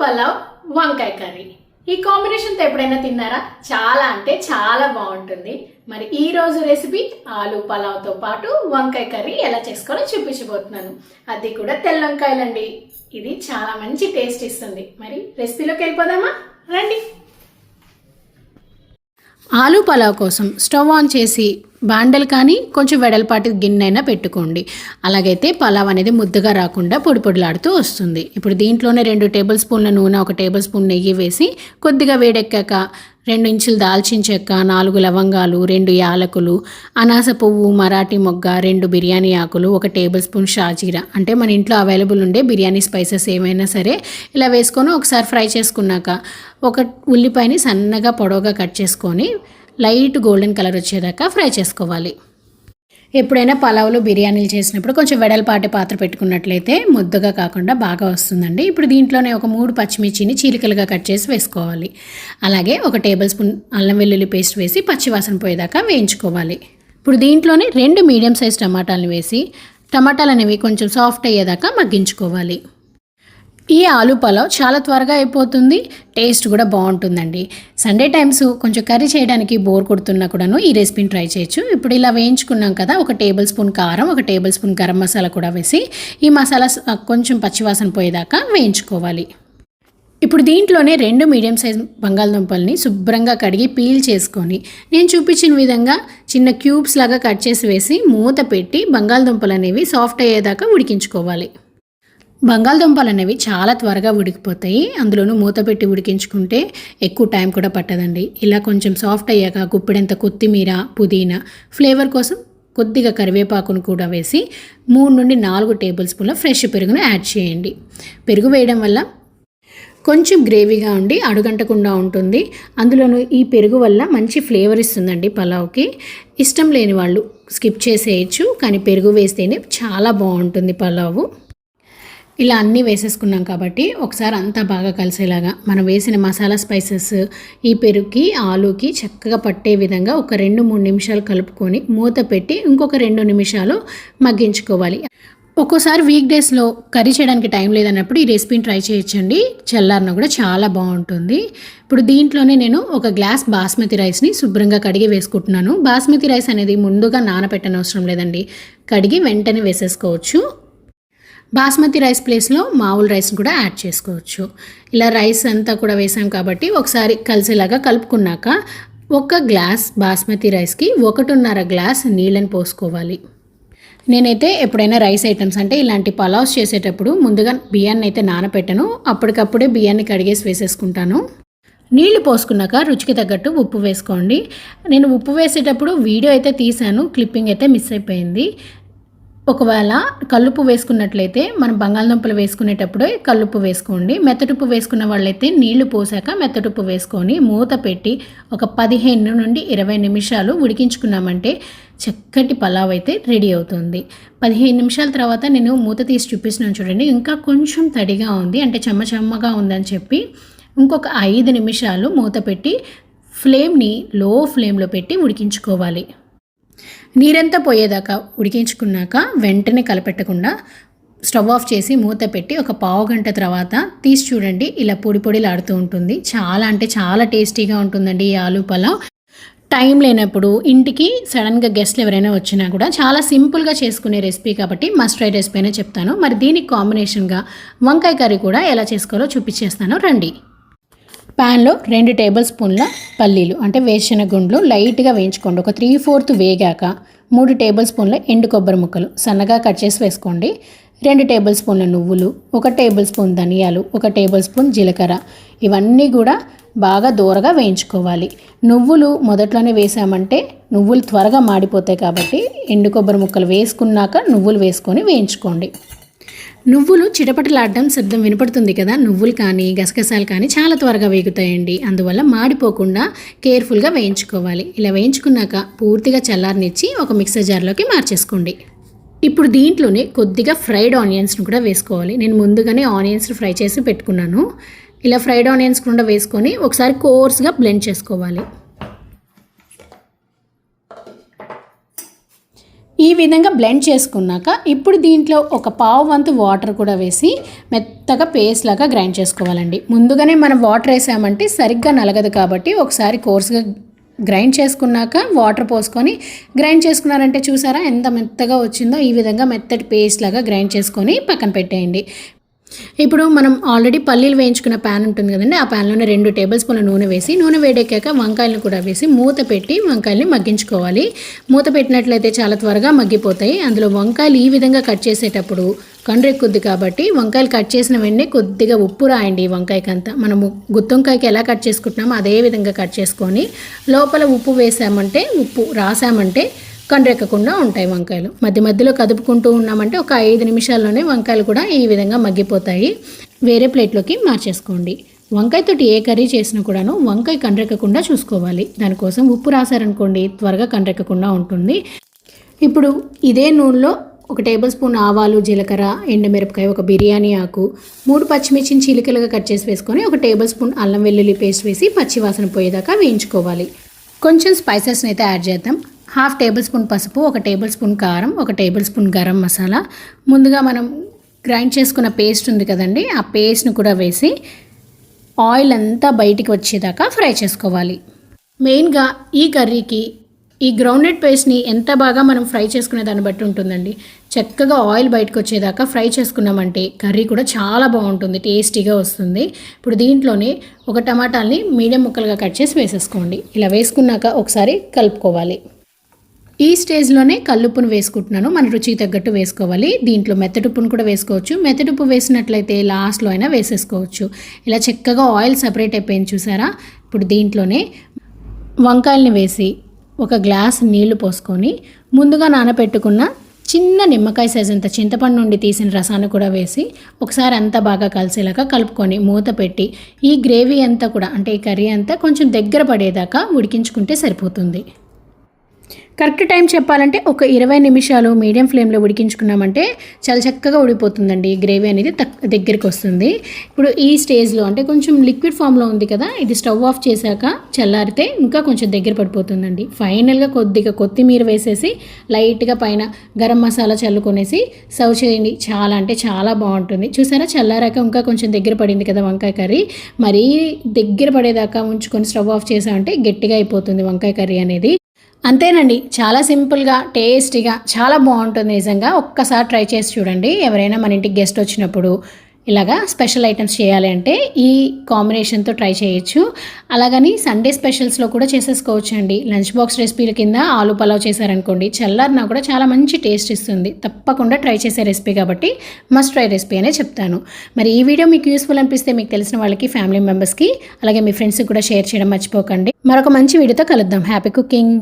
పలావ్ వంకాయ కర్రీ. ఈ కాంబినేషన్తో ఎప్పుడైనా తిన్నారా? చాలా అంటే చాలా బాగుంటుంది. మరి ఈ రోజు రెసిపీ ఆలు పలావ్తో పాటు వంకాయ కర్రీ ఎలా చేసుకోవాలో చూపించబోతున్నాను. అది కూడా తెల్ల వంకాయలండి. ఇది చాలా మంచి టేస్ట్ ఇస్తుంది. మరి రెసిపీలోకి వెళ్ళిపోదామా? రండి. ఆలు పలావ్ కోసం స్టవ్ ఆన్ చేసి బాండలు కానీ కొంచెం వెడల్పాటి గిన్నె అయినా పెట్టుకోండి. అలాగైతే పలావ్ అనేది ముద్దగా రాకుండా పొడిపొడిలాడుతూ వస్తుంది. ఇప్పుడు దీంట్లోనే రెండు టేబుల్ స్పూన్ల నూనె ఒక టేబుల్ స్పూన్ నెయ్యి వేసి కొద్దిగా వేడెక్కాక రెండు ఇంచులు దాల్చిన చెక్క నాలుగు లవంగాలు రెండు యాలకులు అనాస పువ్వు మరాఠీ మొగ్గ రెండు బిర్యానీ ఆకులు ఒక టేబుల్ స్పూన్ షాజీరా. అంటే మన ఇంట్లో అవైలబుల్ ఉండే బిర్యానీ స్పైసెస్ ఏమైనా సరే ఇలా వేసుకొని ఒకసారి ఫ్రై చేసుకున్నాక ఒక ఉల్లిపాయని సన్నగా పొడవుగా కట్ చేసుకొని లైట్ గోల్డెన్ కలర్ వచ్చేదాకా ఫ్రై చేసుకోవాలి. ఎప్పుడైనా పలావులు బిర్యానీలు చేసినప్పుడు కొంచెం వెడల్పాటి పాత్ర పెట్టుకున్నట్లయితే ముద్దగా కాకుండా బాగా వస్తుందండి. ఇప్పుడు దీంట్లోనే ఒక మూడు పచ్చిమిర్చిని చీలికలుగా కట్ చేసి వేసుకోవాలి. అలాగే ఒక టేబుల్ స్పూన్ అల్లం వెల్లుల్లి పేస్ట్ వేసి పచ్చివాసన పోయేదాకా వేయించుకోవాలి. ఇప్పుడు దీంట్లోనే రెండు మీడియం సైజ్ టమాటాలను వేసి టమాటాలు అనేవి కొంచెం సాఫ్ట్ అయ్యేదాకా మగ్గించుకోవాలి. ఈ ఆలు పలావ్ చాలా త్వరగా అయిపోతుంది. టేస్ట్ కూడా బాగుంటుందండి. సండే టైమ్స్ కొంచెం కర్రీ చేయడానికి బోర్ కొడుతున్నా కూడాను ఈ రెసిపీని ట్రై చేయొచ్చు. ఇప్పుడు ఇలా వేయించుకున్నాం కదా ఒక టేబుల్ స్పూన్ కారం ఒక టేబుల్ స్పూన్ గరం మసాలా కూడా వేసి ఈ మసాలా కొంచెం పచ్చివాసన పోయేదాకా వేయించుకోవాలి. ఇప్పుడు దీంట్లోనే రెండు మీడియం సైజ్ బంగాళదుంపల్ని శుభ్రంగా కడిగి పీల్ చేసుకొని నేను చూపించిన విధంగా చిన్న క్యూబ్స్ లాగా కట్ చేసి వేసి మూత పెట్టి బంగాళదుంపలు అనేవి సాఫ్ట్ అయ్యేదాకా ఉడికించుకోవాలి. బంగాళదుంపలు అనేవి చాలా త్వరగా ఉడికిపోతాయి. అందులోనూ మూత పెట్టి ఉడికించుకుంటే ఎక్కువ టైం కూడా పట్టదండి. ఇలా కొంచెం సాఫ్ట్ అయ్యాక గుప్పెడంత కొత్తిమీర పుదీనా ఫ్లేవర్ కోసం కొద్దిగా కరివేపాకును కూడా వేసి మూడు నుండి నాలుగు టేబుల్ స్పూన్ల ఫ్రెష్ పెరుగును యాడ్ చేయండి. పెరుగు వేయడం వల్ల కొంచెం గ్రేవీగా ఉండి అడుగంటకుండా ఉంటుంది. అందులోనూ ఈ పెరుగు వల్ల మంచి ఫ్లేవర్ ఇస్తుందండి పలావ్కి. ఇష్టం లేని వాళ్ళు స్కిప్ చేసేయచ్చు కానీ పెరుగు వేస్తేనే చాలా బాగుంటుంది పలావు. ఇలా అన్నీ వేసేసుకున్నాం కాబట్టి ఒకసారి అంతా బాగా కలిసేలాగా మనం వేసిన మసాలా స్పైసెస్ ఈ పెరుగుకి ఆలుకి చక్కగా పట్టే విధంగా ఒక రెండు మూడు నిమిషాలు కలుపుకొని మూత పెట్టి ఇంకొక రెండు నిమిషాలు మగ్గించుకోవాలి. ఒక్కోసారి వీక్ డేస్లో కర్రీ చేయడానికి టైం లేదన్నప్పుడు ఈ రెసిపీని ట్రై చేయొచ్చండి. చల్లారిన కూడా చాలా బాగుంటుంది. ఇప్పుడు దీంట్లోనే నేను ఒక గ్లాస్ బాస్మతి రైస్ని శుభ్రంగా కడిగి వేసుకుంటున్నాను. బాస్మతి రైస్ అనేది ముందుగా నానబెట్టనవసరం లేదండి. కడిగి వెంటనే వేసేసుకోవచ్చు. బాస్మతి రైస్ ప్లేస్లో మామూలు రైస్ కూడా యాడ్ చేసుకోవచ్చు. ఇలా రైస్ అంతా కూడా వేసాం కాబట్టి ఒకసారి కలిసేలాగా కలుపుకున్నాక ఒక గ్లాస్ బాస్మతి రైస్కి ఒకటిన్నర గ్లాస్ నీళ్ళని పోసుకోవాలి. నేనైతే ఎప్పుడైనా రైస్ ఐటమ్స్ అంటే ఇలాంటి పలావ్స్ చేసేటప్పుడు ముందుగా బియ్యాన్ని అయితే నానపెట్టను. అప్పటికప్పుడే బియ్యాన్ని కడిగేసి వేసేసుకుంటాను. నీళ్ళు పోసుకున్నాక రుచికి తగ్గట్టు ఉప్పు వేసుకోండి. నేను ఉప్పు వేసేటప్పుడు వీడియో అయితే తీశాను. క్లిప్పింగ్ అయితే మిస్ అయిపోయింది. ఒకవేళ కల్లుప్పు వేసుకున్నట్లయితే మనం బంగాళదుంపలు వేసుకునేటప్పుడే కల్లుప్పు వేసుకోండి. మెత్తటుప్పు వేసుకున్న వాళ్ళైతే నీళ్ళు పోసాక మెత్తటుప్పు వేసుకొని మూత పెట్టి ఒక పదిహేను నుండి ఇరవై నిమిషాలు ఉడికించుకున్నామంటే చక్కటి పలావ్ అయితే రెడీ అవుతుంది. పదిహేను నిమిషాల తర్వాత నేను మూత తీసి చూపిస్తున్నాను చూడండి. ఇంకా కొంచెం తడిగా ఉంది. అంటే చెమ్మ చెమ్మగా ఉందని చెప్పి ఇంకొక ఐదు నిమిషాలు మూత పెట్టి ఫ్లేమ్ని లో ఫ్లేమ్లో పెట్టి ఉడికించుకోవాలి. నీరంతా పోయేదాకా ఉడికించుకున్నాక వెంటనే కలపెట్టకుండా స్టవ్ ఆఫ్ చేసి మూత పెట్టి ఒక పావు గంట తర్వాత తీసి చూడండి. ఇలా పొడి పొడిలాడుతూ ఉంటుంది. చాలా అంటే చాలా టేస్టీగా ఉంటుందండి ఈ ఆలు పలావ్. టైం లేనప్పుడు ఇంటికి సడన్గా గెస్ట్లు ఎవరైనా వచ్చినా కూడా చాలా సింపుల్గా చేసుకునే రెసిపీ కాబట్టి మస్ట్ ట్రై రెసిపీ అనే చెప్తాను. మరి దీనికి కాంబినేషన్గా వంకాయ కర్రీ కూడా ఎలా చేసుకోవాలో చూపించేస్తాను. రండి. ప్యాన్లో రెండు టేబుల్ స్పూన్ల పల్లీలు అంటే వేసిన లైట్గా వేయించుకోండి. ఒక త్రీ ఫోర్త్ వేగాక మూడు టేబుల్ స్పూన్ల ఎండు కొబ్బరి ముక్కలు సన్నగా కట్ చేసి వేసుకోండి. రెండు టేబుల్ స్పూన్ల నువ్వులు ఒక టేబుల్ స్పూన్ ధనియాలు ఒక టేబుల్ స్పూన్ జీలకర్ర. ఇవన్నీ కూడా బాగా దూరగా వేయించుకోవాలి. నువ్వులు మొదట్లోనే వేసామంటే నువ్వులు త్వరగా మాడిపోతాయి కాబట్టి ఎండు కొబ్బరి ముక్కలు వేసుకున్నాక నువ్వులు వేసుకొని వేయించుకోండి. నువ్వులు చిటపటలాడడం శబ్దం వినపడుతుంది కదా. నువ్వులు కానీ గసగసాలు కానీ చాలా త్వరగా వేగుతాయండి. అందువల్ల మాడిపోకుండా కేర్ఫుల్గా వేయించుకోవాలి. ఇలా వేయించుకున్నాక పూర్తిగా చల్లారనిచ్చి ఒక మిక్సర్ జార్లోకి మార్చేసుకోండి. ఇప్పుడు దీంట్లోనే కొద్దిగా ఫ్రైడ్ ఆనియన్స్ను కూడా వేసుకోవాలి. నేను ముందుగానే ఆనియన్స్ ఫ్రై చేసి పెట్టుకున్నాను. ఇలా ఫ్రైడ్ ఆనియన్స్ కూడా వేసుకొని ఒకసారి కోర్స్గా బ్లెండ్ చేసుకోవాలి. ఈ విధంగా బ్లెండ్ చేసుకున్నాక ఇప్పుడు దీంట్లో ఒక పావు వంతు వాటర్ కూడా వేసి మెత్తగా పేస్ట్ లాగా గ్రైండ్ చేసుకోవాలండి. ముందుగానే మనం వాటర్ వేసామంటే సరిగ్గా నలగదు కాబట్టి ఒకసారి కోర్సుగా గ్రైండ్ చేసుకున్నాక వాటర్ పోసుకొని గ్రైండ్ చేసుకున్నారంటే చూసారా ఎంత మెత్తగా వచ్చిందో? ఈ విధంగా మెత్తటి పేస్ట్ లాగా గ్రైండ్ చేసుకొని పక్కన పెట్టేయండి. ఇప్పుడు మనం ఆల్రెడీ పల్లీలు వేయించుకున్న ప్యాన్ ఉంటుంది కదండి ఆ ప్యాన్లోనే రెండు టేబుల్ స్పూన్ల నూనె వేసి నూనె వేడెక్కాక వంకాయలను కూడా వేసి మూత పెట్టి వంకాయల్ని మగ్గించుకోవాలి. మూత పెట్టినట్లయితే చాలా త్వరగా మగ్గిపోతాయి. అందులో వంకాయలు ఈ విధంగా కట్ చేసేటప్పుడు కండ్రెక్కుద్ది కాబట్టి వంకాయలు కట్ చేసిన వెంటనే కొద్దిగా ఉప్పు రాయండి వంకాయకంతా. మనము గుత్తొంకాయకి ఎలా కట్ చేసుకుంటున్నామో అదే విధంగా కట్ చేసుకొని లోపల ఉప్పు వేసామంటే ఉప్పు రాసామంటే కండ్రెక్కకుండా ఉంటాయి వంకాయలు. మధ్య మధ్యలో కదుపుకుంటూ ఉన్నామంటే ఒక ఐదు నిమిషాల్లోనే వంకాయలు కూడా ఈ విధంగా మగ్గిపోతాయి. వేరే ప్లేట్లోకి మార్చేసుకోండి. వంకాయతోటి ఏ కర్రీ చేసినా కూడాను వంకాయ కండ్రెక్కకుండా చూసుకోవాలి. దానికోసం ఉప్పు రాశారనుకోండి త్వరగా కండ్రెక్కకుండా ఉంటుంది. ఇప్పుడు ఇదే నూనెలో ఒక టేబుల్ స్పూన్ ఆవాలు జీలకర్ర ఎండుమిరపకాయ ఒక బిర్యానీ ఆకు మూడు పచ్చిమిర్చిని చిలికలుగా కట్ చేసి వేసుకొని ఒక టేబుల్ స్పూన్ అల్లం వెల్లుల్లి పేస్ట్ వేసి పచ్చివాసన పోయేదాకా వేయించుకోవాలి. కొంచెం స్పైసెస్ని అయితే యాడ్ చేద్దాం. హాఫ్ టేబుల్ స్పూన్ పసుపు ఒక టేబుల్ స్పూన్ కారం ఒక టేబుల్ స్పూన్ గరం మసాలా. ముందుగా మనం గ్రైండ్ చేసుకున్న పేస్ట్ ఉంది కదండి ఆ పేస్ట్ని కూడా వేసి ఆయిల్ అంతా బయటికి వచ్చేదాకా ఫ్రై చేసుకోవాలి. మెయిన్గా ఈ కర్రీకి ఈ గ్రౌండెడ్ పేస్ట్ని ఎంత బాగా మనం ఫ్రై చేసుకునే దాన్ని బట్టి ఉంటుందండి. చక్కగా ఆయిల్ బయటకు వచ్చేదాకా ఫ్రై చేసుకున్నామంటే కర్రీ కూడా చాలా బాగుంటుంది టేస్టీగా వస్తుంది. ఇప్పుడు దీంట్లోనే ఒక టమాటాల్ని మీడియం ముక్కలుగా కట్ చేసి వేసేసుకోండి. ఇలా వేసుకున్నాక ఒకసారి కలుపుకోవాలి. ఈ స్టేజ్లోనే కల్లుప్పును వేసుకుంటున్నాను. మన రుచికి తగ్గట్టు వేసుకోవాలి. దీంట్లో మెత్తడుప్పును కూడా వేసుకోవచ్చు. మెత్తడుప్పు వేసినట్లయితే లాస్ట్లో అయినా వేసేసుకోవచ్చు. ఇలా చక్కగా ఆయిల్ సపరేట్ అయిపోయింది చూసారా? ఇప్పుడు దీంట్లోనే వంకాయల్ని వేసి ఒక గ్లాస్ నీళ్ళు పోసుకొని ముందుగా నానబెట్టుకున్న చిన్న నిమ్మకాయ సైజ్ అంత చింతపండు నుండి తీసిన రసాన్ని కూడా వేసి ఒకసారి అంతా బాగా కలిసేలాగా కలుపుకొని మూత పెట్టి ఈ గ్రేవీ అంతా కూడా అంటే ఈ కర్రీ అంతా కొంచెం దగ్గర పడేదాకా ఉడికించుకుంటే సరిపోతుంది. కరెక్ట్ టైం చెప్పాలంటే ఒక ఇరవై నిమిషాలు మీడియం ఫ్లేమ్లో ఉడికించుకున్నామంటే చాలా చక్కగా ఉడిపోతుందండి గ్రేవీ అనేది తక్ దగ్గరికి వస్తుంది. ఇప్పుడు ఈ స్టేజ్లో అంటే కొంచెం లిక్విడ్ ఫామ్లో ఉంది కదా ఇది స్టవ్ ఆఫ్ చేశాక చల్లారితే ఇంకా కొంచెం దగ్గర పడిపోతుందండి. ఫైనల్గా కొద్దిగా కొత్తిమీర వేసేసి లైట్గా పైన గరం మసాలా చల్లుకొనేసి సర్వ్ చేయండి. చాలా అంటే చాలా బాగుంటుంది. చూసారా? చల్లారాక ఇంకా కొంచెం దగ్గర పడింది కదా వంకాయ కర్రీ. మరీ దగ్గర పడేదాకా ఉంచుకొని స్టవ్ ఆఫ్ చేసామంటే గట్టిగా అయిపోతుంది వంకాయ కర్రీ అనేది. అంతేనండి. చాలా సింపుల్గా టేస్టీగా చాలా బాగుంటుంది నిజంగా. ఒక్కసారి ట్రై చేసి చూడండి. ఎవరైనా మన ఇంటికి గెస్ట్ వచ్చినప్పుడు ఇలాగా స్పెషల్ ఐటమ్స్ చేయాలి అంటే ఈ కాంబినేషన్తో ట్రై చేయొచ్చు. అలాగని సండే స్పెషల్స్లో కూడా చేసేసుకోవచ్చు అండి లంచ్ బాక్స్ రెసిపీల కింద ఆలు పలావ్ చేశారనుకోండి చల్లారినా కూడా చాలా మంచి టేస్ట్ ఇస్తుంది. తప్పకుండా ట్రై చేసే రెసిపీ కాబట్టి మస్ట్ ట్రై రెసిపీ అనే చెప్తాను. మరి ఈ వీడియో మీకు యూస్ఫుల్ అనిపిస్తే మీకు తెలిసిన వాళ్ళకి ఫ్యామిలీ మెంబర్స్కి అలాగే మీ ఫ్రెండ్స్కి కూడా షేర్ చేయడం మర్చిపోకండి. మరొక మంచి వీడియోతో కలుద్దాం. Happy cooking!